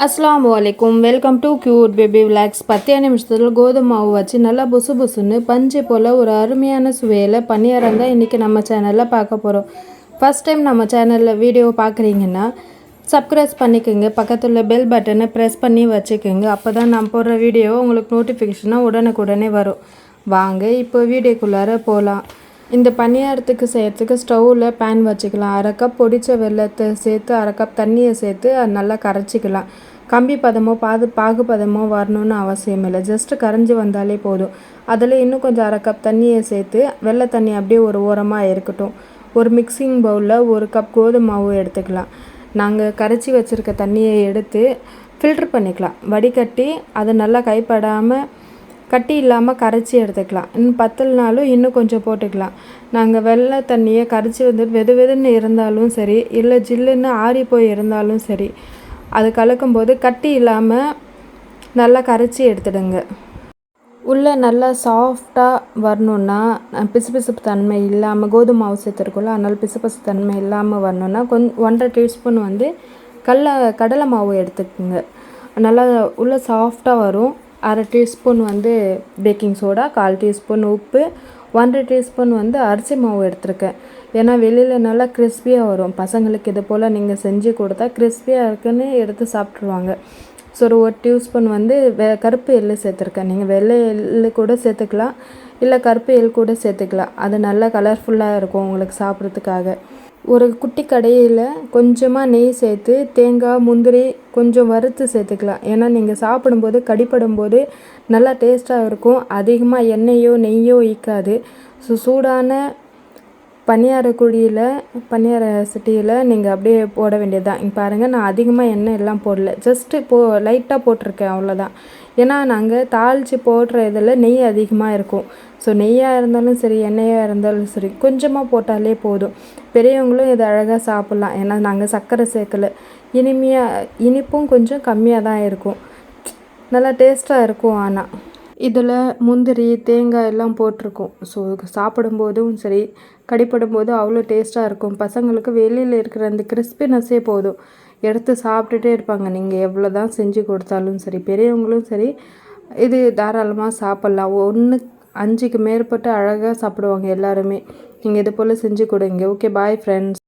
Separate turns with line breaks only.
அஸ்லாம் வலைக்கும் welcome to cute baby vlogs பத்தே நிமிஷத்தில் கோதுமை மாவு வச்சு நல்லா புசு புசுன்னு பஞ்சு போல் ஒரு அருமையான சுவையில் பணியாரம் தான் இன்றைக்கி நம்ம சேனலில் பார்க்க போகிறோம் ஃபஸ்ட் டைம் நம்ம சேனலில் வீடியோ பார்க்குறீங்கன்னா சப்ஸ்கிரைப் பண்ணிக்கோங்க. பக்கத்தில் பெல் பட்டனை ப்ரெஸ் பண்ணி வச்சுக்கோங்க. அப்போ தான் நான் போடுற வீடியோ உங்களுக்கு நோட்டிஃபிகேஷனாக உடனுக்குடனே வரும். வாங்க இப்போ வீடியோக்குள்ளார போகலாம் இந்த பணியாரத்துக்கு செய்யறதுக்கு ஸ்டவ்வில் பேன் வச்சுக்கலாம். அரை கப் பொடித்த வெள்ளத்தை சேர்த்து அரை கப் தண்ணியை சேர்த்து அது நல்லா கரைச்சிக்கலாம். கம்பி பதமோ பாது பாகு பதமோ வரணும்னு அவசியம் இல்லை. ஜஸ்ட்டு கரைஞ்சி வந்தாலே போதும். அதில் இன்னும் கொஞ்சம் அரை கப் தண்ணியை சேர்த்து வெள்ளை தண்ணி அப்படியே ஒரு ஓரமாக இருக்கட்டும். ஒரு மிக்சிங் பவுலில் ஒரு கப் கோதுமை மாவு எடுத்துக்கலாம். நாங்கள் கரைச்சி வச்சுருக்க தண்ணியை எடுத்து ஃபில்ட்ரு பண்ணிக்கலாம். வடிகட்டி அதை நல்லா கைப்படாமல் கட்டி இல்லாமல் கரைச்சி எடுத்துக்கலாம். இன்னும் பத்தலைனாலும் இன்னும் கொஞ்சம் போட்டுக்கலாம். நாங்கள் வெள்ளை தண்ணியை கரைச்சி வந்து வெது வெதுன்னு இருந்தாலும் சரி இல்லை ஜில்லுன்னு ஆறி போய் இருந்தாலும் சரி அது கலக்கும்போது கட்டி இல்லாமல் நல்லா கரைச்சி எடுத்துடுங்க. உள்ளே நல்லா சாஃப்டாக வரணுன்னா பிசுபிசுப்பு தன்மை இல்லாமல் கோதுமை மாவு சேர்த்துருக்குள்ள அதனால் பிசுபிசு தன்மை இல்லாமல் வரணுன்னா கொஞ் ஒன்றரை டீஸ்பூன் வந்து கடல கடலை மாவு எடுத்துக்கோங்க. நல்லா உள்ளே சாஃப்டாக வரும். அரை டீஸ்பூன் வந்து பேக்கிங் சோடா கால் டீஸ்பூன் உப்பு ஒன்றரை டீஸ்பூன் வந்து அரிசி மாவு எடுத்திருக்கேன். ஏன்னா வெளியில் நல்லா கிறிஸ்பியாக வரும். பசங்களுக்கு இது போல் நீங்கள் செஞ்சு கொடுத்தா கிறிஸ்பியாக இருக்குன்னு எடுத்து சாப்பிட்ருவாங்க ஸோ ஒரு டியூஸ்பூன் வந்து வெ கருப்பு எள்ளு சேர்த்துருக்கேன். நீங்கள் வெள்ளை எள்ளு கூட சேர்த்துக்கலாம். இல்லை கருப்பு எள் கூட சேர்த்துக்கலாம். அது நல்லா கலர்ஃபுல்லாக இருக்கும் உங்களுக்கு சாப்பிட்றதுக்காக. ஒரு குட்டி கடையில் கொஞ்சமாக நெய் சேர்த்து தேங்காய் முந்திரி கொஞ்சம் வறுத்து சேர்த்துக்கலாம். ஏன்னா நீங்கள் சாப்பிடும்போது கடிப்படும்போது நல்லா டேஸ்ட்டாக இருக்கும். அதிகமாக எண்ணெயோ நெய்யோ ஈக்காது ஸோ சூடான பனியார குழியில் பனியார சட்டியில் நீங்கள் அப்படியே போட வேண்டியது தான் இங்கே பாருங்கள் நான் அதிகமாக எண்ணெய் எல்லாம் போடல. ஜஸ்ட்டு போ லைட்டாக போட்டிருக்கேன் அவ்வளோதான் ஏன்னா நாங்கள் தாளித்து போடுற இதில் நெய் அதிகமாக இருக்கும். ஸோ நெய்யாக இருந்தாலும் சரி எண்ணெயாக இருந்தாலும் சரி கொஞ்சமாக போட்டாலே போதும். பெரியவங்களும் இதை அழகாக சாப்பிட்லாம். ஏன்னா நாங்கள் சர்க்கரை சேர்க்கலை. இனிமையாக இனிப்பும் கொஞ்சம் கம்மியாக தான் இருக்கும். நல்லா டேஸ்ட்டாக இருக்கும் ஆனால் இதில் முந்திரி தேங்காய் எல்லாம் போட்டிருக்கோம். ஸோ சாப்பிடும்போதும் சரி கடிப்படும் போது அவ்வளோ டேஸ்ட்டாக இருக்கும். பசங்களுக்கு வெளியில் இருக்கிற அந்த கிறிஸ்பினஸ்ஸே போதும். எடுத்து சாப்பிட்டுட்டே இருப்பாங்க. நீங்கள் எவ்வளோ தான் செஞ்சு கொடுத்தாலும் சரி பெரியவங்களும் சரி இது தாராளமாக சாப்பிட்லாம். ஒன்று அஞ்சுக்கு மேற்பட்டு அழகாக சாப்பிடுவாங்க எல்லாருமே. நீங்கள் இது போல் செஞ்சு கொடுங்க. Okay bye friends